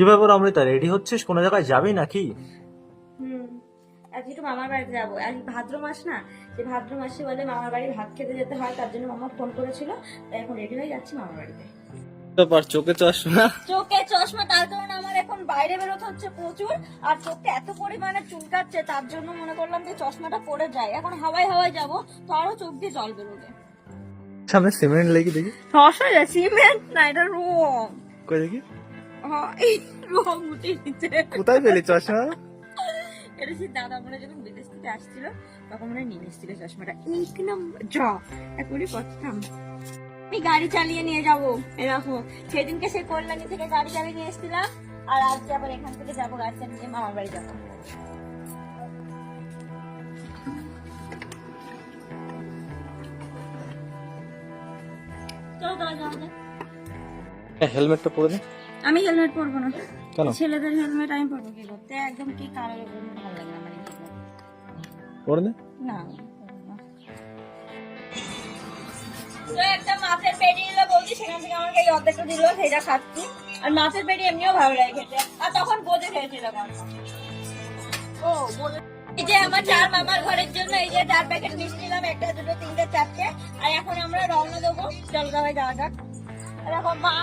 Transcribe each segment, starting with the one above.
কি ব্যাপার অমৃতা রেডি হচ্ছিস? কোনো জায়গায় যাবি নাকি? হুম আজকে একটু মামার বাড়িতে যাব। আজ ভাদ্র মাস না যে ভাদ্র মাসে বলে মামার বাড়ি ভাত খেতে যেতে হয় তার জন্য মামা ফোন করেছিল তাই এখন রেডি হয়ে যাচ্ছি মামার বাড়িতে। ব্যাপার চোখে চশমা? চোখে চশমা তার কারণে আমার এখন বাইরে বেরোতে হচ্ছে প্রচুর আর চোখটা এত পরিমাণে চুলকাচ্ছে তার জন্য মনে করলাম যে চশমাটা পরে যায় এখন হাওয়ায় হাওয়ায় যাব তো আরও চোখ দিয়ে জল বেরোবে। সামনে সিমেন্ট লেগে দেখি। আসলে সিমেন্ট না এটা রং কই দেখি? রং উঠে নিচে কোথায় পেলি চশমা এটা সেই দাদা মনে যখন বিদেশ থেকে আসছিল তখন মনে নিয়ে এসেছিল চশমাটা। এক নম্বর জ করতাম আমি গাড়ি চালিয়ে নিয়ে যাব এরকম সেদিনকে সে কল্যাণী থেকে গাড়ি চালিয়ে নিয়ে এসেছিলাম আর আজকে আবার এখান থেকে যাব গাড়ি চালিয়ে মামার বাড়ি যাব। চলো চলো যাওয়া হেলমেটটা পরে দে আমি হেলমেট পরবো না। কেন? ছেলেদের হেলমেট আমি পরবো কি করতে? একদম কি কালো ভালো লাগে না মানে পরে না। তো একটা মাছের পেটি দিল বৌদি সেখান থেকে আমাকে এই অর্ধেকটা দিল সেটা খাচ্ছি। আর মাছের পেটি এমনিও ভালো লাগে খেতে। আর তখন বোঝে খেয়েছিলাম ও বোঝে এই যে আমার চার মামার ঘরের জন্য এই যে চার প্যাকেট মিষ্টি নিলাম একটা দুটো তিনটে চারটে। আর এখন আমরা রওনা দেবো। চল যাওয়া যাক। আর মা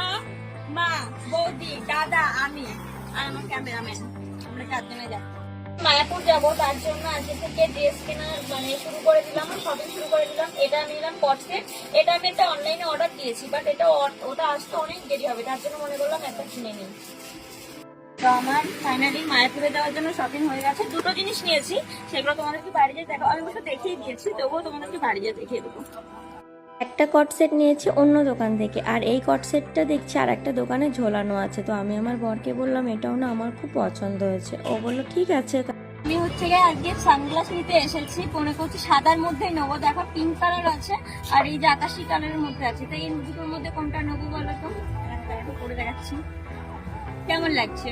মা, বৌদি, দাদা, আমি। আমার চারজনে মায়াপুর যাব, তার জন্য আজকে থেকে ড্রেস কেনা মানে শুরু করে দিলাম শপিং শুরু করে দিলাম এটা নিলাম কটসেট এটা আমি একটা অনলাইনে অর্ডার দিয়েছি বাট এটা ওটা আসতে অনেক দেরি হবে। তার জন্য মনে করলাম একটা কিনে নিই। তো আমার ফাইনালি মায়াপুরে যাওয়ার জন্য শপিং হয়ে গেছে। দুটো জিনিস নিয়েছি, সেগুলো তোমাদেরকে বাড়ি যেয়ে দেখো আমি অবশ্য দেখিয়ে দিয়েছি, তবুও তোমাদেরকে বাড়ি যেয়ে দেখিয়ে দেবো। একটা কট সেট নিয়েছি অন্য দোকান থেকে, আর এই কট সেটটা দেখছি আর একটা দোকানে ঝোলানো আছে। তো আমি আমার বরকে বললাম, এটাও না আমার খুব পছন্দ হয়েছে। ও বলল, ঠিক আছে। আমি হচ্ছে গিয়ে আজকে সানগ্লাস নিতে এসেছি, মনে করছি সাদার মধ্যেই নেব। দেখো পিঙ্ক কালার আছে, আর এই যে আকাশি কালারের মধ্যে আছে। তো এই দুটোর মধ্যে কোনটা নেব বলো তো? পরে দেখাচ্ছি। কেমন লাগছে?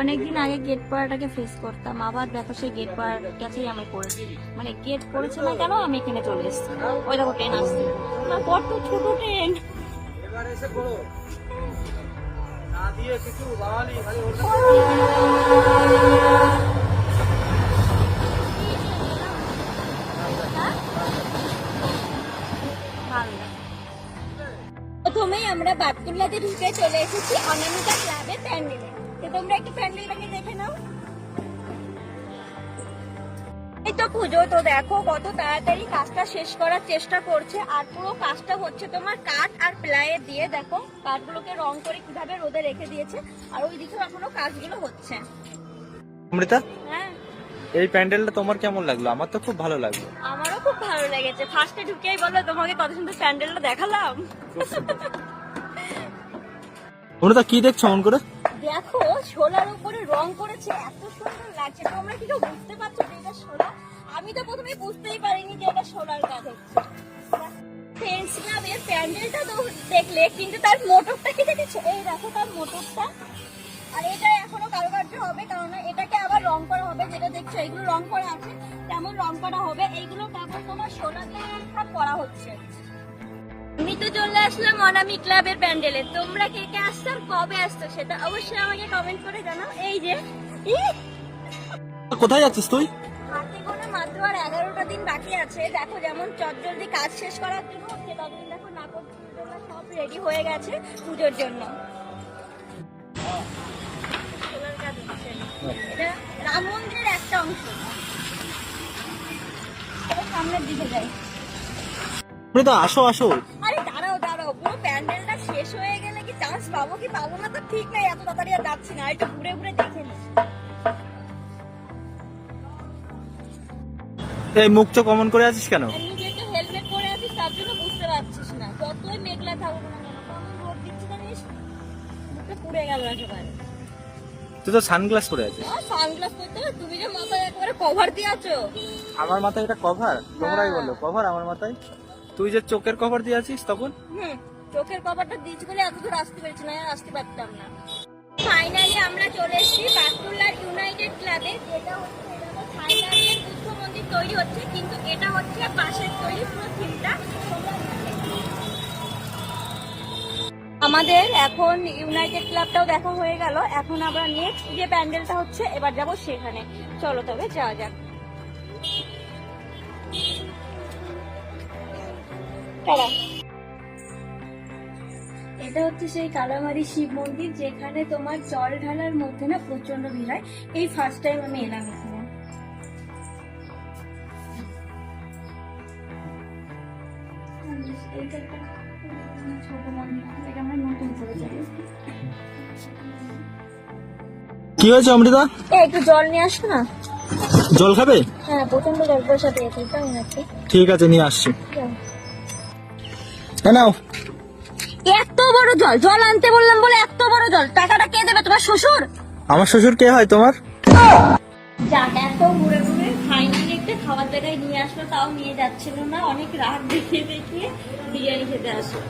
অনেকদিন আগে গেট পাড়াটাকে ফেস করতাম আবার দেখো সেই গেট পাড়ার কাছেই আমি পড়েছি। মানে গেট পড়েছে না কেন আমি এখানে চলে এসেছি। ওই দেখো ট্রেন আসছে। না কত ছোট ট্রেন প্রথমেই আমরা বাতকুল্লাতে ঢুকে চলে এসেছি অনামিকা ক্লাবে প্যান্ডেলে। তো তোমরা একটু প্যান্ডেলটাকে দেখে নাও। এই তো পুজো তো দেখো কত তাড়াতাড়ি কাজটা শেষ করার চেষ্টা করছে আর পুরো কাজটা হচ্ছে তোমার কাঠ আর প্লাইয়ে দিয়ে। দেখো কাঠগুলোকে রং করে কীভাবে রোদে রেখে দিয়েছে আর ওই দিকেও এখনও কাজগুলো হচ্ছে। অমৃতা হ্যাঁ? এই প্যান্ডেলটা তোমার কেমন লাগল? আমার তো খুব ভালো লাগল। আমারও খুব ভালো লেগেছে। ফার্স্টে ঢুকেই বলো তোমাকে কত সুন্দর প্যান্ডেলটা দেখালাম। অমৃতা কি দেখছ অন করে? দেখো শোলার উপরে রং করেছে, এত সুন্দর লাগছে। তোমরা কি কেউ বুঝতে পারছ যে এটা শোলা আমি তো প্রথমে বুঝতেই পারিনি যে এটা শোলার কাজ হচ্ছে। ফ্রেন্ডস ক্লাবের প্যান্ডেলটা তো দেখলে, কিন্তু তার মোটরটা কি দেখেছ এই দেখো তার মোটরটা। আর এটা এখনও কারুকার্য হবে কারণ এটাকে আবার রং করা হবে, যেটা দেখছ, এগুলো রং করা আছে তেমন রং করা হবে এইগুলো কেবল তোমার সোনা দিয়ে করা হচ্ছে আমি তো চলে আসলাম অনামি ক্লাবের প্যান্ডেলে। তোমরা কে কে আসছো কবে আসছো সেটা অবশ্যই আমাকে কমেন্ট করে জানাও। এই যে কোথায় যাচ্ছিস তুই? হাতে গোনা মাত্র আর এগারোটা দিন বাকি আছে। দেখো যেমন চটজলদি কাজ শেষ করার জন্য ততদিন দেখো নাটক সব রেডি হয়ে গেছে পুজোর জন্য। রাম মন্দিরের একটা অংশ। সামনের দিকে যাই। আসো আসো। চান্স পাবো কি পাবো না তো ঠিক নেই এত তাড়াতাড়ি আর যাচ্ছি না। একটু ঘুরে ঘুরে দেখে নি। এই মুখ অমন করে আছিস কেন? হেলমেট পরে আছিস তার জন্য বুঝতে পারছিস না। যতই মেঘলা থাকুক না কেন কেমন রোদ দিচ্ছে জানিস? মুখটা পুড়ে গেল একেবারে। তুই তো সানগ্লাস পরে আছিস। সানগ্লাস পরতে তুমি যে মাথায় একেবারে কভার দিয়ে আছো। আমার মাথায় এটা কভার তোমরাই বলো কভার আমার মাথায়? তুই যে চোখের কভার দিয়ে আছিস তখন? হুম। চোখের কভারটা দিয়েছি বলে এত দূর আসতে পেরেছি না, আসতে পারতাম না। ফাইনালি আমরা চলে এসেছি বাস্তুল্লার ইউনাইটেড ক্লাবে তৈরি হচ্ছে, কিন্তু এটা হচ্ছে পাশের তৈরি পুরো থিমটা। আমাদের এখন ইউনাইটেড ক্লাবটাও দেখা হয়ে গেল। এখন আমরা নেক্সট যে প্যান্ডেলটা হচ্ছে, এবার যাব সেখানে। চলো তবে, যাওয়া যাক। চলো এটা হচ্ছে সেই কালামারি শিব মন্দির যেখানে তোমার জল ঢালার মধ্যে না প্রচণ্ড ভিড় হয়। এই ফার্স্ট টাইম আমি এলাম এখানে। এইটা একটা ছোট মন্দির এটা আমরা নতুন করেছি কি হয়েছে অমৃতা? একটু জল নিয়ে আসো না। জল খাবে? হ্যাঁ প্রচণ্ড জল পয়সা পেয়েছি ঠিক আছে নিয়ে আসছি। হ্যাঁ। নাও। এত বড় জল জল আনতে বললাম বলে এত বড় জল। টাকাটা কে দেবে তোমার শ্বশুর? আমার শ্বশুর কে হয় তোমার? যাক এত ঘুরে ঘুরে ফাইনালি একটা খাবার জায়গায় নিয়ে আসলো তাও নিয়ে যাচ্ছিল না। অনেক রাত দেখিয়ে দেখিয়ে বিরিয়ানি খেতে আসলো।